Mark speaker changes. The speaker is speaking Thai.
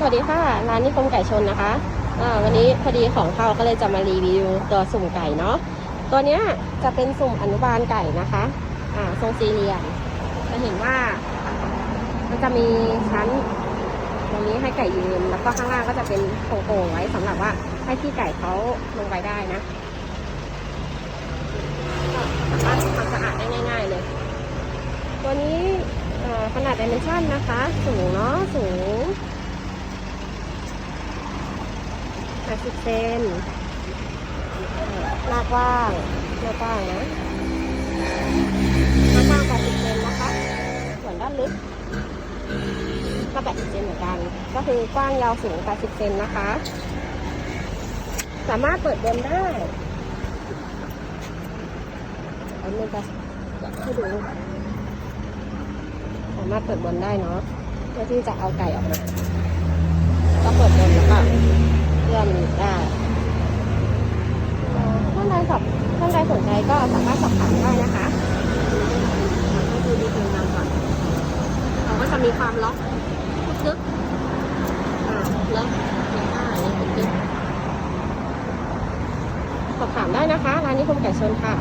Speaker 1: สวัสดีค่ะ ร้านนิคมไก่ชนนะคะวันนี้พอดีของเข้าก็เลยจะมารีวิวตัวสุ่มไก่เนาะตัวเนี้ยจะเป็นสุ่มอนุบาลไก่นะคะอ่าทรงสี่เหลี่ยมจะเห็นว่า มันจะมีชั้น ตรงนี้ให้ไก่ยืน แล้วก็ข้างล่างก็จะเป็นโป่งๆไว้สำหรับว่าให้ที่ไก่เขาลงไปได้นะสามารถทำความสะอาดได้ง่าย ๆ เลย ตัวนี้ขนาดดิเมนชันนะคะ สูงเนาะสูง 80เซนหน้ากว้างหน้ากว้างนะหน้ากว้าง80เซนนะคะ ส่วนด้านลึกก็80เซนเหมือนกัน ก็คือกว้างยาวสูง80เซนนะคะ สามารถเปิดบนได้อันนี้จะให้ดูสามารถเปิดบนได้เนาะเพื่อที่จะเอาไก่ออกมา ก็เปิดบนแล้วก็เลื่อนได้เอ่อท่านใดสอบท่านใด สนใจก็สามารถสอบถามได้นะคะก็คือดีเทลงานก่อนเขาก็จะมีความล็อกลึกๆอ่าล็อกมีผ้าอันนี้ลึกสอบถามได้นะคะ ร้านนี้คมแก่ชนค่ะ